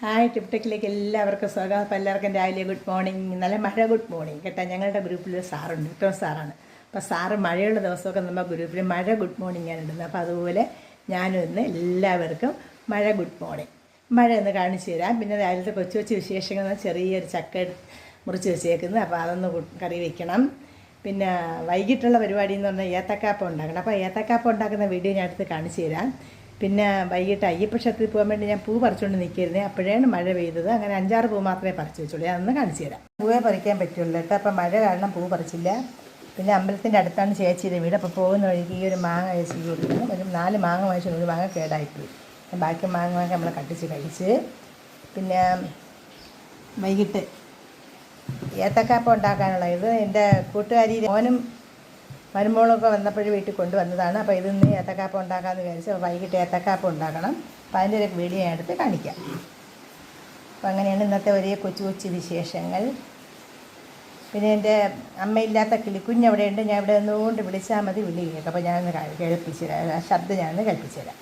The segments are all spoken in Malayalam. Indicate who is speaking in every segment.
Speaker 1: ഹായ് ടിപ്ടെക്കിലേക്ക് എല്ലാവർക്കും സ്വാഗതം. അപ്പോൾ എല്ലാവർക്കും രാവിലെ ഗുഡ് മോർണിംഗ് നല്ല മഴ ഗുഡ് മോർണിംഗ് കേട്ടോ ഞങ്ങളുടെ ഗ്രൂപ്പിൽ ഒരു സാറുണ്ട്. വിക്രം സാറാണ്. അപ്പോൾ സാറ് മഴയുള്ള ദിവസമൊക്കെ നമ്മുടെ ഗ്രൂപ്പിൽ മഴ ഗുഡ് മോർണിംഗ് ആണ് ഇടുന്നത്. അപ്പോൾ അതുപോലെ ഞാനും ഇന്ന് എല്ലാവർക്കും മഴ ഗുഡ് മോർണിംഗ് മഴ ഒന്ന് കാണിച്ചു തരാം. പിന്നെ രാവിലത്തെ കൊച്ചു കൊച്ചു വിശേഷങ്ങൾ ചെറിയൊരു ചക്ക മുറിച്ച് വെച്ചേക്കുന്നത്. അപ്പോൾ അതൊന്ന് കറി വയ്ക്കണം പിന്നെ വൈകിട്ടുള്ള പരിപാടി എന്ന് പറഞ്ഞാൽ ഏത്തക്കാപ്പം ഉണ്ടാക്കണം. അപ്പോൾ ഏത്തക്കാപ്പം ഉണ്ടാക്കുന്ന വീഡിയോ ഞാൻ അടുത്ത് കാണിച്ചു തരാം. പിന്നെ വൈകിട്ട് അയ്യപ്പ ക്ഷേത്രത്തിൽ പോകാൻ വേണ്ടി ഞാൻ പൂ പറിച്ചുകൊണ്ട് നിൽക്കിയിരുന്നേ അപ്പോഴാണ് മഴ പെയ്തത്. അങ്ങനെ അഞ്ചാറ് പൂ മാത്രമേ പറിച്ചു വെച്ചുള്ളൂ. അന്ന് കാണിച്ചു തരാം. പൂവേ പറിക്കാൻ പറ്റുള്ളൂ കേട്ടോ. അപ്പം മഴ കാരണം പൂ പറിച്ചില്ല. പിന്നെ അമ്പലത്തിന്റെ അടുത്താണ് ചേച്ചിയുടെ വീട്. അപ്പോൾ പോകുന്ന വഴിക്ക് ഈ ഒരു മാങ്ങ ചേച്ചി കൊടുക്കുന്നു. ഒരു നാല് മാങ്ങ വാങ്ങിച്ചു ഒരു മാങ്ങ കേടായിപ്പോയി. ബാക്കി മാങ്ങ വാങ്ങി നമ്മൾ കട്ടിച്ച് കഴിച്ച് പിന്നെ വൈകിട്ട് ഏത്തക്കാപ്പം ഉണ്ടാക്കാനുള്ള ഇത് എന്റെ കൂട്ടുകാരി മോനും മരുമോളൊക്കെ വന്നപ്പോഴും വീട്ടിൽ കൊണ്ടുവന്നതാണ്. അപ്പോൾ ഇതിന്ന് ഏത്തക്കാപ്പം ഉണ്ടാക്കാമെന്ന് വിചാരിച്ചു അപ്പോൾ വൈകിട്ട് ഏത്തക്കാപ്പം ഉണ്ടാക്കണം. അപ്പോൾ അതിന്റെ ഒരു വീഡിയോ ഞാൻ എടുത്ത് കാണിക്കാം. അപ്പോൾ അങ്ങനെയാണ് ഇന്നത്തെ ഒരേ കൊച്ചു കൊച്ചു വിശേഷങ്ങൾ. പിന്നെ എന്റെ അമ്മയില്ലാത്ത കിളിക്കുഞ്ഞ് അവിടെയുണ്ട് ഞാൻ ഇവിടെ നിന്നുകൊണ്ട് വിളിച്ചാൽ മതി വിളി കേൾക്കാം. അപ്പോൾ ഞാനൊന്ന് കേൾപ്പിച്ചു തരാം. ആ ശബ്ദം ഞാനൊന്ന് കേൾപ്പിച്ച് തരാം.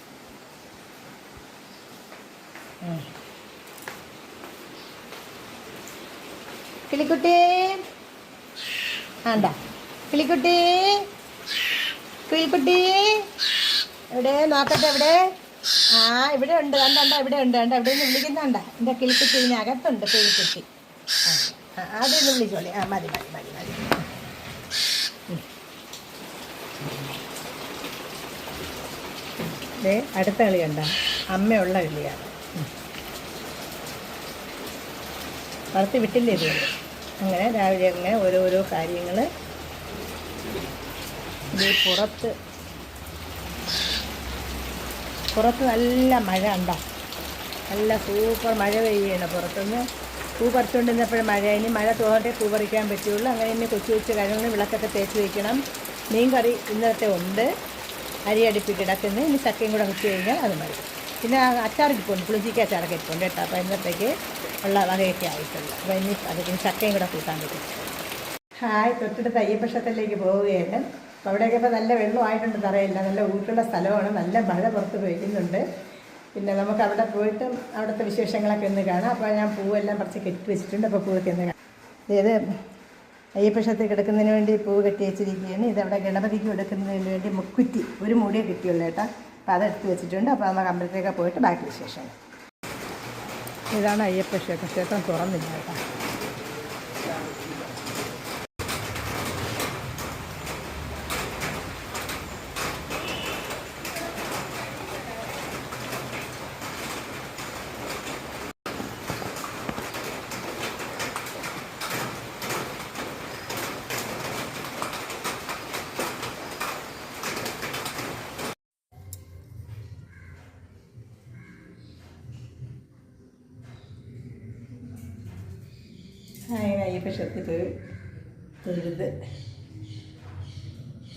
Speaker 1: കിളിക്കുട്ടി. ആണ്ടാ കിളിക്കുട്ടി. കിളിക്കുട്ടി. എവിടെ? നോക്കട്ടെ എവിടെ? ആ ഇവിടെ ഉണ്ട്. കണ്ട കണ്ട ഇവിടെ ഉണ്ട് കണ്ട. ഇവിടെ നിന്ന് വിളിക്കുന്നുണ്ട എന്റെ കിളിക്കുട്ടി ഇതിനകത്തുണ്ട് കിളിക്കുട്ടി ആ നിന്ന് വിളിച്ചോളി. ആ മതി മതി മതി മതി. അടുത്ത കളി കണ്ട? അമ്മയുള്ള കളിയാണ്. വളർത്തി വിട്ടില്ലേ ഇത്? അങ്ങനെ രാവിലെ അങ്ങനെ ഓരോരോ കാര്യങ്ങൾ പുറത്ത്. പുറത്ത് നല്ല മഴ ഉണ്ടോ നല്ല സൂപ്പർ മഴ പെയ്യാണ് പുറത്തുനിന്ന്. പൂ പറിച്ചുകൊണ്ടിരുന്നപ്പോഴും മഴ. ഇനി മഴ തോന്നട്ടെ പൂ പറിക്കാൻ പറ്റുള്ളൂ. അങ്ങനെ ഇനി കൊച്ചു കൊച്ചു കാര്യങ്ങൾ വിളക്കൊക്കെ തേച്ച് വയ്ക്കണം മീൻ കറി ഇന്നത്തെ ഉണ്ട്. അരി അടുപ്പി ഇനി ചക്കയും കൂടെ വെച്ച് കഴിഞ്ഞാൽ അത് മതി. പിന്നെ അച്ചാർ ഇരിപ്പുണ്ട്. പുളിഞ്ചിക്ക അച്ചാറൊക്കെ ഇരിപ്പുണ്ട് കേട്ടോ. അപ്പോൾ ഇന്നത്തേക്ക് ഉള്ള വകയൊക്കെ ആയിട്ടുണ്ട് അപ്പോൾ ഇനി അത് ഇനി ചക്കയും കൂടെ കൂട്ടാൻ പറ്റും. ഹായ് തൊട്ടടുത്ത് അയ്യപ്പക്ഷത്തിലേക്ക് പോവുകയാണ്. അപ്പോൾ അവിടെയൊക്കെ ഇപ്പോൾ നല്ല വെള്ളമായിട്ടുണ്ട് തറയില്ല. നല്ല ഊട്ടുള്ള സ്ഥലമാണ്. നല്ല മഴ പുറത്ത് പെയ്യുന്നുണ്ട്. പിന്നെ നമുക്ക് അവിടെ പോയിട്ട് അവിടുത്തെ വിശേഷങ്ങളൊക്കെ ഒന്ന് കാണാം. അപ്പോൾ ഞാൻ പൂവെല്ലാം പറിച്ച് കെട്ടി വെച്ചിട്ടുണ്ട്. അപ്പോൾ പൂവൊക്കെ ഒന്ന് കാണാം. ഇത് അയ്യപ്പക്ഷത്തിൽ കിടക്കുന്നതിന് വേണ്ടി പൂവ് കെട്ടി വെച്ചിരിക്കുകയാണ്. ഇതവിടെ ഗണപതിക്ക് എടുക്കുന്നതിന് വേണ്ടി മുക്കുറ്റി ഒരു മൂടിയെ കിട്ടിയുള്ളൂ കേട്ടോ. അപ്പോൾ അതെടുത്ത് വെച്ചിട്ടുണ്ട്. അപ്പോൾ നമുക്ക് അമ്പലത്തിലേക്ക് പോയിട്ട് ബാക്കി വിശേഷങ്ങൾ. ഇതാണ് അയ്യപ്പ ക്ഷേത്രം ക്ഷേത്രം തുറന്നില്ല കേട്ടോ. അങ്ങനെ അയ്യപ്പ ക്ഷേത്രത്തിൽ പോയി തൊഴുത്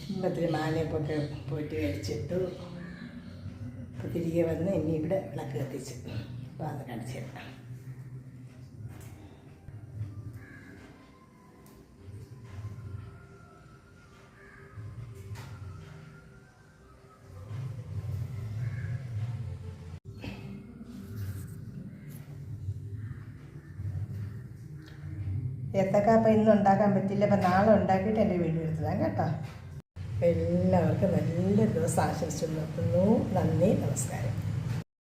Speaker 1: കുമ്പത്തിൽ മാലയപ്പൊക്കെ പോയിട്ട് കഴിച്ചിട്ടു അപ്പോൾ തിരികെ വന്ന് ഇനി ഇവിടെ വിളക്ക് കത്തിച്ചു. അപ്പോൾ അത് കാണിച്ചു ഏത്തക്കാപ്പം ഇന്ന് ഉണ്ടാക്കാൻ പറ്റില്ല. അപ്പം നാളെ ഉണ്ടാക്കിയിട്ട് എന്റെ വീഡിയോ എടുത്തതാണ് കേട്ടോ. എല്ലാവർക്കും നല്ലൊരു ദിവസം ആശംസിച്ചു നിർത്തുന്നു നന്ദി നമസ്കാരം.